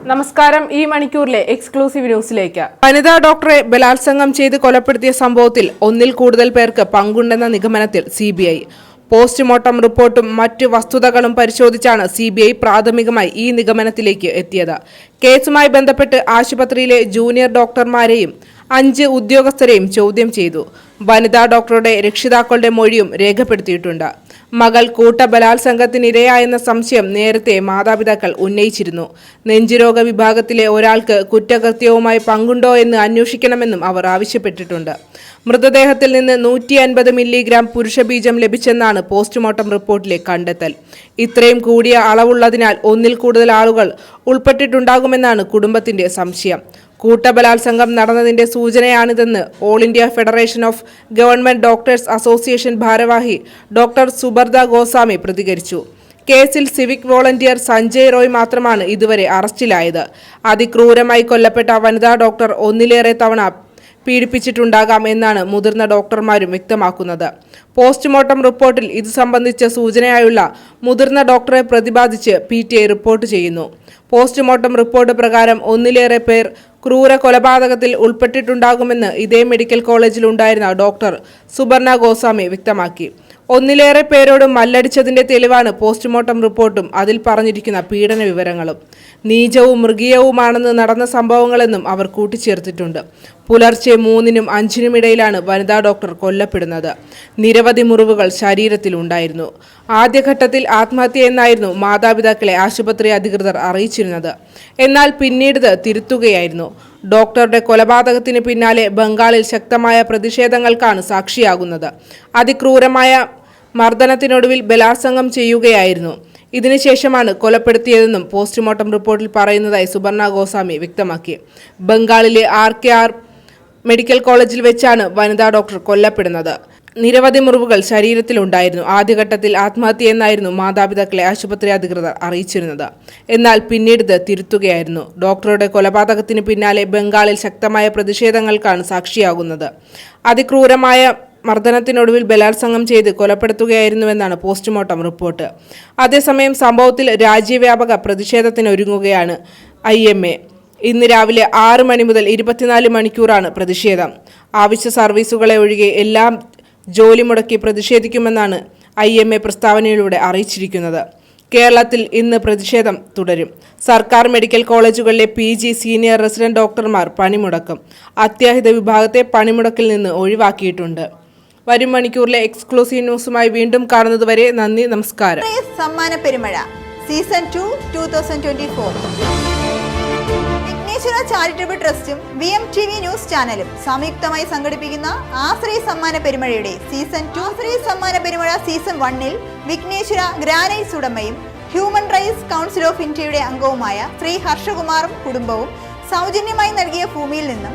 നമസ്കാരം ഈ മണിക്കൂറിലെ എക്സ്ക്ലൂസീവ് ന്യൂസിലേക്ക് വനിതാ ഡോക്ടറെ ബലാത്സംഗം ചെയ്ത് കൊലപ്പെടുത്തിയ സംഭവത്തിൽ ഒന്നിൽ കൂടുതൽ പേർക്ക് പങ്കുണ്ടെന്ന നിഗമനത്തിൽ സി ബി ഐ പോസ്റ്റ്മോർട്ടം റിപ്പോർട്ടും മറ്റ് വസ്തുതകളും പരിശോധിച്ചാണ് സി ബി ഐ പ്രാഥമികമായി ഈ നിഗമനത്തിലേക്ക് എത്തിയത്. കേസുമായി ബന്ധപ്പെട്ട് ആശുപത്രിയിലെ ജൂനിയർ ഡോക്ടർമാരെയും അഞ്ച് ഉദ്യോഗസ്ഥരെയും ചോദ്യം ചെയ്തു. വനിതാ ഡോക്ടറുടെ രക്ഷിതാക്കളുടെ മൊഴിയും രേഖപ്പെടുത്തിയിട്ടുണ്ട്. മകൾ കൂട്ടബലാത്സംഗത്തിനിരയായെന്ന സംശയം നേരത്തെ മാതാപിതാക്കൾ ഉന്നയിച്ചിരുന്നു. നെഞ്ചുരോഗ വിഭാഗത്തിലെ ഒരാൾക്ക് കുറ്റകൃത്യവുമായി പങ്കുണ്ടോ എന്ന് അന്വേഷിക്കണമെന്നും അവർ ആവശ്യപ്പെട്ടിട്ടുണ്ട്. മൃതദേഹത്തിൽ നിന്ന് നൂറ്റി അൻപത് മില്ലിഗ്രാം പുരുഷബീജം ലഭിച്ചെന്നാണ് പോസ്റ്റ്മോർട്ടം റിപ്പോർട്ടിലെ കണ്ടെത്തൽ. ഇത്രയും കൂടിയ അളവുള്ളതിനാൽ ഒന്നിൽ കൂടുതൽ ആളുകൾ ഉൾപ്പെട്ടിട്ടുണ്ടാകുമെന്നാണ് കുടുംബത്തിന്റെ സംശയം. കൂട്ടബലാത്സംഗം നടന്നതിന്റെ സൂചനയാണിതെന്ന് all India federation of government doctors association ഭാരവാഹി ഡോക്ടർ സുബർദ ഗോസ്വാമി പ്രതികരിച്ചു. കേസിൽ സിവിക് വോളണ്ടിയർ സഞ്ജയ് റോയ് മാത്രമാണ് ഇതുവരെ അറസ്റ്റിലായത്. അതിക്രൂരമായി കൊല്ലപ്പെട്ട വനിതാ ഡോക്ടർ ഒന്നിലേറെ തവണ പീഡിപ്പിച്ചിട്ടുണ്ടാകാം എന്നാണ് മുതിർന്ന ഡോക്ടർമാരും വ്യക്തമാക്കുന്നത്. പോസ്റ്റ്മോർട്ടം റിപ്പോർട്ടിൽ ഇത് സംബന്ധിച്ച സൂചനയായുള്ള മുതിർന്ന ഡോക്ടറെ പ്രതിപാദിച്ച് പി റിപ്പോർട്ട് ചെയ്യുന്നു. പോസ്റ്റ്മോർട്ടം റിപ്പോർട്ട് പ്രകാരം ഒന്നിലേറെ പേർ ക്രൂര കൊലപാതകത്തിൽ ഉൾപ്പെട്ടിട്ടുണ്ടാകുമെന്ന് ഇതേ മെഡിക്കൽ കോളേജിൽ ഉണ്ടായിരുന്ന ഡോക്ടർ സുബർണ ഗോസ്വാമി വ്യക്തമാക്കി. ഒന്നിലേറെ പേരോട് മല്ലടിച്ചതിന്റെ തെളിവാണ് പോസ്റ്റ്മോർട്ടം റിപ്പോർട്ടും അതിൽ പറഞ്ഞിരിക്കുന്ന പീഡന വിവരങ്ങളും. നീചവും മൃഗീയവുമാണെന്ന് നടന്ന സംഭവങ്ങളെന്നും അവർ കൂട്ടിച്ചേർത്തിട്ടുണ്ട്. പുലർച്ചെ മൂന്നിനും അഞ്ചിനും ഇടയിലാണ് വനിതാ ഡോക്ടർ കൊല്ലപ്പെടുന്നത്. നിരവധി മുറിവുകൾ ശരീരത്തിലുണ്ടായിരുന്നു ആദ്യഘട്ടത്തിൽ ആത്മഹത്യ എന്നായിരുന്നു മാതാപിതാക്കളെ ആശുപത്രി അധികൃതർ അറിയിച്ചിരുന്നത്. എന്നാൽ പിന്നീട് തിരുത്തുകയായിരുന്നു. ഡോക്ടറുടെ കൊലപാതകത്തിന് പിന്നാലെ ബംഗാളിൽ ശക്തമായ പ്രതിഷേധങ്ങൾക്കാണ് സാക്ഷിയാകുന്നത്. അതിക്രൂരമായ മർദ്ദനത്തിനൊടുവിൽ ബലാത്സംഗം ചെയ്യുകയായിരുന്നു. ഇതിനുശേഷമാണ് കൊലപ്പെടുത്തിയതെന്നും പോസ്റ്റ്മോർട്ടം റിപ്പോർട്ടിൽ പറയുന്നതായി സുബർണ ഗോസ്വാമി വ്യക്തമാക്കി. ബംഗാളിലെ ആർ കെ ആർ മെഡിക്കൽ കോളേജിൽ വെച്ചാണ് വനിതാ ഡോക്ടർ കൊല്ലപ്പെടുന്നത്. നിരവധി മുറിവുകൾ ശരീരത്തിലുണ്ടായിരുന്നു. ആദ്യഘട്ടത്തിൽ ആത്മഹത്യയെന്നായിരുന്നു മാതാപിതാക്കളെ ആശുപത്രി അധികൃതർ അറിയിച്ചിരുന്നത്. എന്നാൽ പിന്നീട് തിരുത്തുകയായിരുന്നു. ഡോക്ടറുടെ കൊലപാതകത്തിന് പിന്നാലെ ബംഗാളിൽ ശക്തമായ പ്രതിഷേധങ്ങൾക്കാണ് സാക്ഷിയാകുന്നത്. അതിക്രൂരമായ മർദ്ദനത്തിനൊടുവിൽ ബലാത്സംഗം ചെയ്ത് കൊലപ്പെടുത്തുകയായിരുന്നുവെന്നാണ് പോസ്റ്റ്മോർട്ടം റിപ്പോർട്ട്. അതേസമയം സംഭവത്തിൽ രാജ്യവ്യാപക പ്രതിഷേധത്തിനൊരുങ്ങുകയാണ് ഐ എം എ. ഇന്ന് രാവിലെ ആറ് മണി മുതൽ ഇരുപത്തിനാല് മണിക്കൂറാണ് പ്രതിഷേധം. ആവശ്യ സർവീസുകളെ ഒഴികെ എല്ലാം ജോലി മുടക്കി പ്രതിഷേധിക്കുമെന്നാണ് ഐ എം എ പ്രസ്താവനയിലൂടെ അറിയിച്ചിരിക്കുന്നത്. കേരളത്തിൽ ഇന്ന് പ്രതിഷേധം തുടരും. സർക്കാർ മെഡിക്കൽ കോളേജുകളിലെ പി ജി സീനിയർ റെസിഡന്റ് ഡോക്ടർമാർ പണിമുടക്കും. അത്യാഹിത വിഭാഗത്തെ പണിമുടക്കിൽ നിന്ന് ഒഴിവാക്കിയിട്ടുണ്ട്. വരും മണിക്കൂറിലെ എക്സ്ക്ലൂസീവ് ന്യൂസുമായി വീണ്ടും കാണുന്നതുവരെ നന്ദി നമസ്കാരം. സമ്മാന പെരുമഴ. Season two two thousand twenty four Vighneshwara charitable ട്രസ്റ്റും V M T V news ചാനലും സംയുക്തമായി സംഘടിപ്പിക്കുന്ന ആശ്രയ സമ്മാന പെരുമഴയുടെ സീസൺ ടു ആശ്രയ സമ്മാന പെരുമഴ സീസൺ വണ്ണിൽ വിഘ്നേശ്വര ഗ്രാനൈറ്റ്സ് ഉടമയും ഹ്യൂമൻ റൈറ്റ്സ് കൗൺസിൽ ഓഫ് ഇന്ത്യയുടെ അംഗവുമായ ശ്രീ ഹർഷകുമാറും കുടുംബവും സൗജന്യമായി നൽകിയ ഭൂമിയിൽ നിന്നും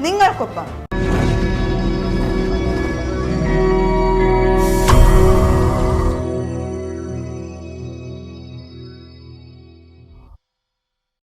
നിങ്ങൾക്കൊപ്പം